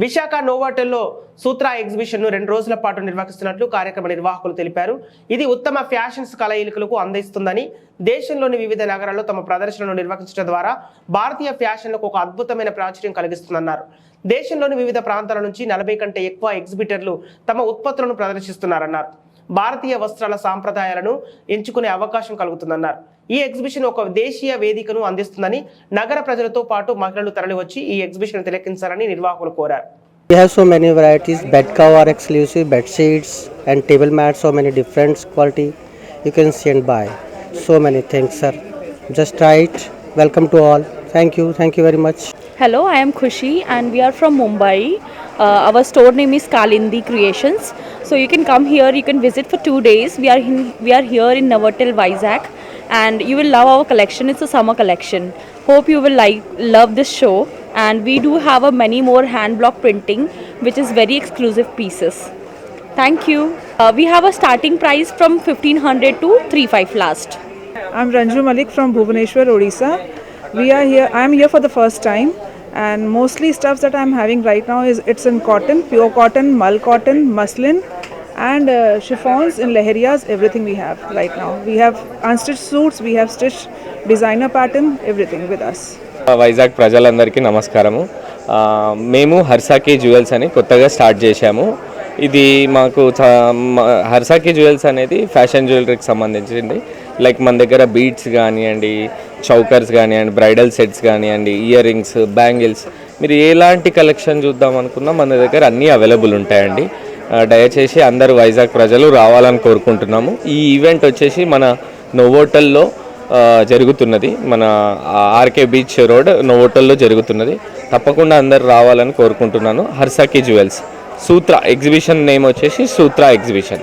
విశాఖ నోవాటెల్లో సూత్ర ఎగ్జిబిషన్ను రెండు రోజుల పాటు నిర్వహిస్తున్నట్లు కార్యక్రమ నిర్వాహకులు తెలిపారు. ఇది ఉత్తమ ఫ్యాషన్స్ కలయికలకు అందిస్తుందని దేశంలోని వివిధ నగరాల్లో తమ ప్రదర్శనను నిర్వహించడం ద్వారా భారతీయ ఫ్యాషన్లకు ఒక అద్భుతమైన ప్రాచుర్యం కలిగిస్తుందన్నారు. దేశంలోని వివిధ ప్రాంతాల నుంచి నలభై కంటే ఎక్కువ ఎగ్జిబిటర్లు తమ ఉత్పత్తులను ప్రదర్శిస్తున్నారన్నారు. భారతీయ వస్త్రాల సాంప్రదాయాలను ఎంచుకునే అవకాశం కలుగుతుందన్నారు ఈ ఎగ్జిబిషన్ ఒక దేశీయ వేదికను అందిస్తుందని నగర ప్రజలతో పాటు మహిళలు తరలివచ్చి ఈ ఎగ్జిబిషన్ తిలకించాలని నిర్వాహకులు కోరారు We have so many varieties, bed cover exclusive, bed sheets and table mats, so many different quality. You can see and buy. So many things, sir. Just try it. Welcome to all. Thank you. Thank you very much. Hello, I am Khushi and we are from Mumbai. Uh, our store name is Kalindi Creations. So you can come here, you can visit for two days. We are in, we are here in Novotel Vizag and you will love our collection. It's a summer collection. Hope you will like love this show and we do have a many more hand block printing which is very exclusive pieces. Thank you. Uh, we have a starting price from 1500 to 35 last. I'm Ranju Malik from Bhubaneswar, Odisha. We are here. I am here for the first time, and mostly stuffs that I'm having right now is it's in cotton, pure cotton, mull cotton, muslin, and uh, chiffons in leheriyas. Everything we have right now. We have unstitched suits. We have stitched designer pattern. Everything with us. Vizag ప్రజలందరికీ నమస్కారము ఆ, మేము హర్సాకి jewels అని కొత్తగా start చేశాము ఇది మాకు చా- మ- హర్సాకి జ్యువెల్స్ అనేది ఫ్యాషన్ జ్యువెలరీకి సంబంధించింది లైక్ మన దగ్గర బీడ్స్ కానివ్వండి చౌకర్స్ కానివ్వండి బ్రైడల్ సెట్స్ కానివ్వండి ఇయర్ రింగ్స్ బ్యాంగిల్స్. మీరు ఎలాంటి కలెక్షన్ చూద్దాం అనుకున్నా మన దగ్గర అన్నీ అవైలబుల్ ఉంటాయండి. దయచేసి అందరూ వైజాగ్ ప్రజలు రావాలని కోరుకుంటున్నాము. ఈ ఈవెంట్ వచ్చేసి మన నోవోటల్లో జరుగుతున్నది. మన ఆర్కే బీచ్ రోడ్ నోవోటల్లో జరుగుతున్నది. తప్పకుండా అందరు రావాలని కోరుకుంటున్నాను. Harsaki jewels. Sutra exhibition name వచ్చేసి సూత్ర ఎగ్జిబిషన్.